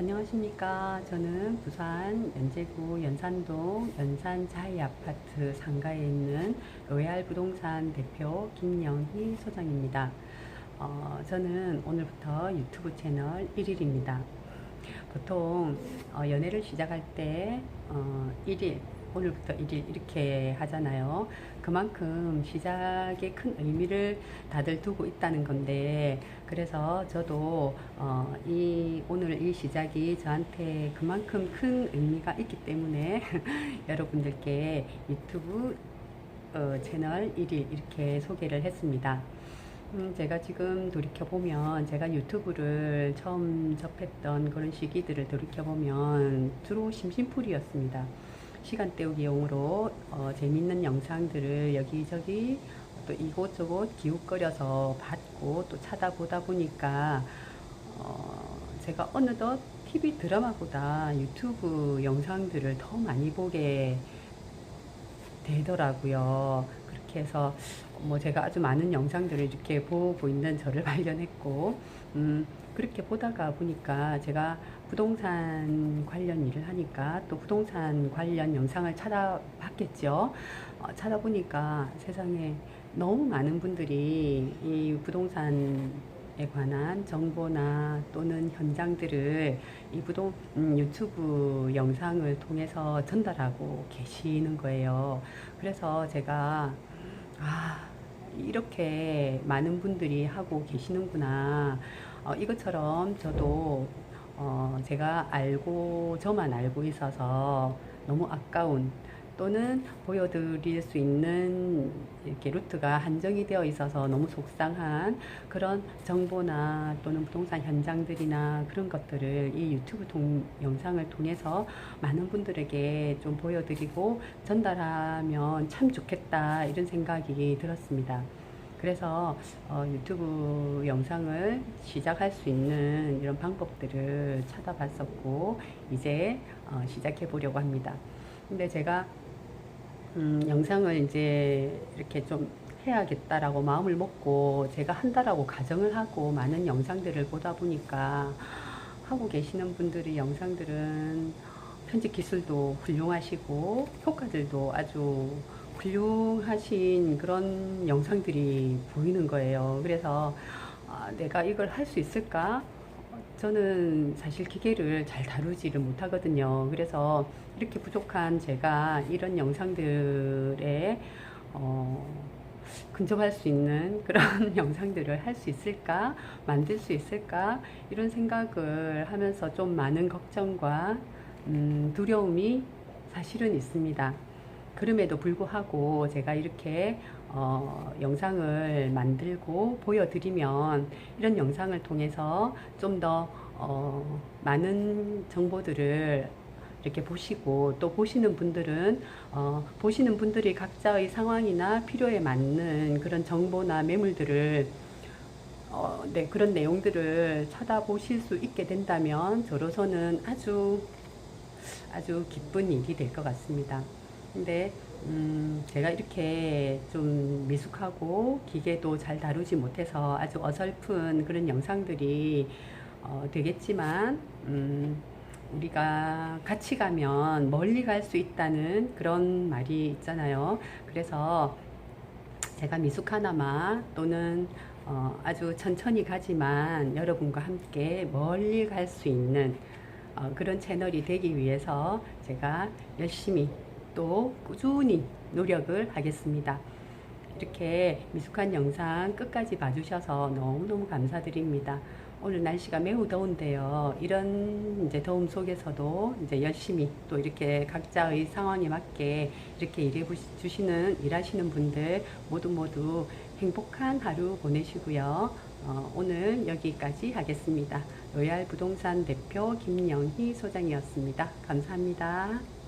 안녕하십니까. 저는 부산 연제구 연산동 연산 자이 아파트 상가에 있는 로얄 부동산 대표 김영희 소장입니다. 어, 저는 오늘부터 유튜브 채널 1일입니다. 보통 어, 연애를 시작할 때 어, 1일, 오늘부터 1일 이렇게 하잖아요. 그만큼 시작에 큰 의미를 다들 두고 있다는 건데, 그래서 저도 어, 이 오늘 이 시작이 저한테 그만큼 큰 의미가 있기 때문에 여러분들께 유튜브 어, 채널 1일 이렇게 소개를 했습니다. 음, 제가 지금 돌이켜보면 제가 유튜브를 처음 접했던 그런 시기들을 돌이켜보면 주로 심심풀이였습니다. 시간 때우기용으로 어, 재밌는 영상들을 여기저기 또 이곳저곳 기웃거려서 봤고 또 찾아보다 보니까 어, 제가 어느덧 TV 드라마보다 유튜브 영상들을 더 많이 보게 되더라고요. 그렇게 해서 뭐 제가 아주 많은 영상들을 이렇게 보고 있는 저를 발견했고, 음, 그렇게 보다가 보니까 제가 부동산 관련 일을 하니까 또 부동산 관련 영상을 찾아봤겠죠. 어, 찾아보니까 세상에 너무 많은 분들이 이 부동산 에 관한 정보나 또는 현장들을 이 부동 음, 유튜브 영상을 통해서 전달하고 계시는 거예요. 그래서 제가 아 이렇게 많은 분들이 하고 계시는구나. 어, 이것처럼 저도 어, 제가 알고 저만 알고 있어서 너무 아까운 또는 보여드릴 수 있는 이렇게 루트가 한정이 되어 있어서 너무 속상한 그런 정보나 또는 부동산 현장들이나 그런 것들을 이 유튜브 동, 영상을 통해서 많은 분들에게 좀 보여드리고 전달하면 참 좋겠다 이런 생각이 들었습니다. 그래서 어, 유튜브 영상을 시작할 수 있는 이런 방법들을 찾아봤었고 이제 어, 시작해 보려고 합니다. 근데 제가 음, 영상을 이제 이렇게 좀 해야겠다라고 마음을 먹고 제가 한다라고 가정을 하고 많은 영상들을 보다 보니까 하고 계시는 분들의 영상들은 편집 기술도 훌륭하시고 효과들도 아주 훌륭하신 그런 영상들이 보이는 거예요. 그래서 아, 내가 이걸 할 수 있을까? 저는 사실 기계를 잘 다루지를 못하거든요. 그래서 이렇게 부족한 제가 이런 영상들에 어, 근접할 수 있는 그런 영상들을 할 수 있을까? 만들 수 있을까? 이런 생각을 하면서 좀 많은 걱정과 음, 두려움이 사실은 있습니다. 그럼에도 불구하고 제가 이렇게 어, 영상을 만들고 보여드리면 이런 영상을 통해서 좀더 어, 많은 정보들을 이렇게 보시고 또 보시는 분들은 어, 보시는 분들이 각자의 상황이나 필요에 맞는 그런 정보나 매물들을 어, 네, 그런 내용들을 찾아보실 수 있게 된다면 저로서는 아주 아주 기쁜 일이 될 것 같습니다. 근데 음, 제가 이렇게 좀 미숙하고 기계도 잘 다루지 못해서 아주 어설픈 그런 영상들이 어, 되겠지만 음, 우리가 같이 가면 멀리 갈 수 있다는 그런 말이 있잖아요. 그래서 제가 미숙하나마 또는 어, 아주 천천히 가지만 여러분과 함께 멀리 갈 수 있는 어, 그런 채널이 되기 위해서 제가 열심히 또 꾸준히 노력을 하겠습니다. 이렇게 미숙한 영상 끝까지 봐주셔서 너무너무 감사드립니다. 오늘 날씨가 매우 더운데요. 이런 이제 더움 속에서도 이제 열심히 또 이렇게 각자의 상황에 맞게 이렇게 일해 주시는, 일하시는 분들 모두 모두 행복한 하루 보내시고요. 어, 오늘 여기까지 하겠습니다. 로얄 부동산 대표 김영희 소장이었습니다. 감사합니다.